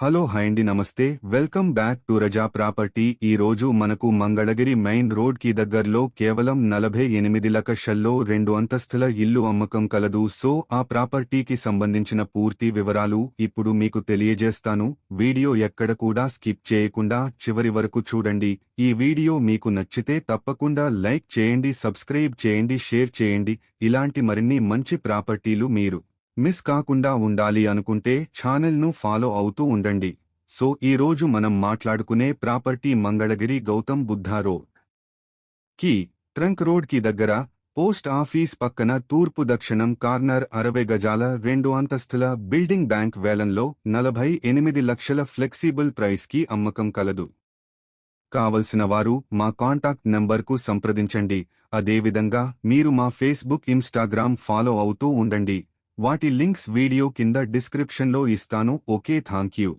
Hello హైండి నమస్తే. Welcome back to Raza property. ఈ రోజు మనకు మంగళగిరి మెయిన్ రోడ్కి దగ్గరలో కేవలం నలభై ఎనిమిది లక్షల్లో రెండు అంతస్తుల ఇల్లు అమ్మకం కలదు. సో ఆ ప్రాపర్టీకి సంబంధించిన పూర్తి వివరాలు ఇప్పుడు మీకు తెలియజేస్తాను. వీడియో ఎక్కడ కూడా స్కిప్ చేయకుండా చివరి వరకు చూడండి. ఈ వీడియో మీకు నచ్చితే తప్పకుండా లైక్ చేయండి సబ్స్క్రైబ్ చేయండి షేర్ చేయండి. ఇలాంటి మరిన్ని మంచి ప్రాపర్టీలు మీరు మిస్ కాకుండా ఉండాలి అనుకుంటే ఛానల్ను ఫాలో అవుతూ ఉండండి. సో ఈ రోజు మనం మాట్లాడుకునే ప్రాపర్టీ మంగళగిరి గౌతమ్ బుద్ధ రోడ్. కి ట్రంక్ రోడ్కి దగ్గర పోస్ట్ ఆఫీస్ పక్కన తూర్పు దక్షిణం కార్నర్ అరవై గజాల రెండు అంతస్తుల బిల్డింగ్ బ్యాంక్ వేలంలో నలభై ఎనిమిది లక్షల ఫ్లెక్సిబుల్ ప్రైస్కి అమ్మకం కలదు. కావలసిన వారు మా కాంటాక్ట్ నంబర్కు సంప్రదించండి. అదేవిధంగా మీరు మా ఫేస్బుక్ ఇన్స్టాగ్రామ్ ఫాలో అవుతూ ఉండండి. వాటి లింక్స్ వీడియో కింద డిస్క్రిప్షన్లో ఇస్తాను. Okay thank you